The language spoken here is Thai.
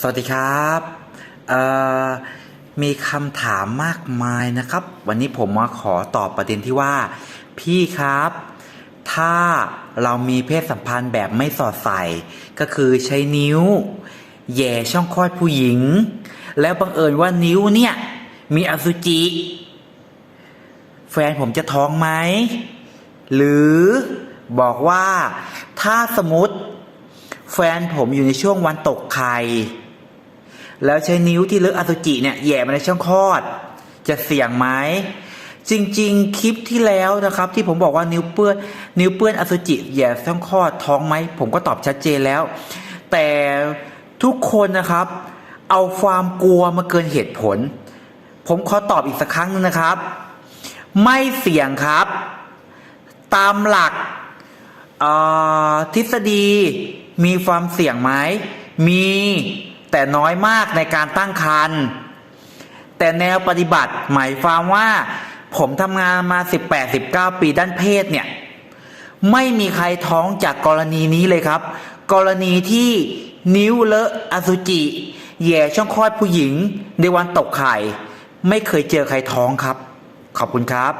สวัสดีครับมีคำถามมากมายนะครับ วันนี้ผมมาขอตอบประเด็นที่ว่า พี่ครับ ถ้าเรามีเพศสัมพันธ์แบบไม่สอดใส่ ก็คือใช้นิ้วแย่ช่องคลอดผู้หญิง แล้วบังเอิญว่านิ้วเนี่ย มีอสุจิ แฟนผมจะท้องไหม หรือบอกว่าถ้าสมมติแฟนผมอยู่ในช่วงวันตกไข่ แล้วใช้นิ้วที่เลอะอสุจิเนี่ยแย่มาในช่องคลอด จะเสี่ยงไหมจริงๆ คลิปที่แล้วนะครับ ที่ผมบอกว่านิ้วเปื้อนนิ้วเปื้อนอสุจิแย่ช่องคลอดท้องไหมผมก็ตอบชัดเจนแล้ว แต่ทุกคนนะครับ เอาความกลัวมาเกินเหตุผล ผมขอตอบอีกสักครั้งหนึงนะครับ ไม่เสี่ยงครับ ตามหลักทฤษฎีมีความเสี่ยงไหมมี แต่น้อยมากในการตั้งครรภ์แต่แนวปฏิบัติหมายความว่า ผมทำงานมา 18-19 ปีด้านเพศเนี่ย ไม่มีใครท้องจากกรณีนี้เลยครับ กรณีที่นิ้วเลอะอสุจิแย่ช่องคลอดผู้หญิงในวันตกไข่ ไม่เคยเจอใครท้องครับ ขอบคุณครับ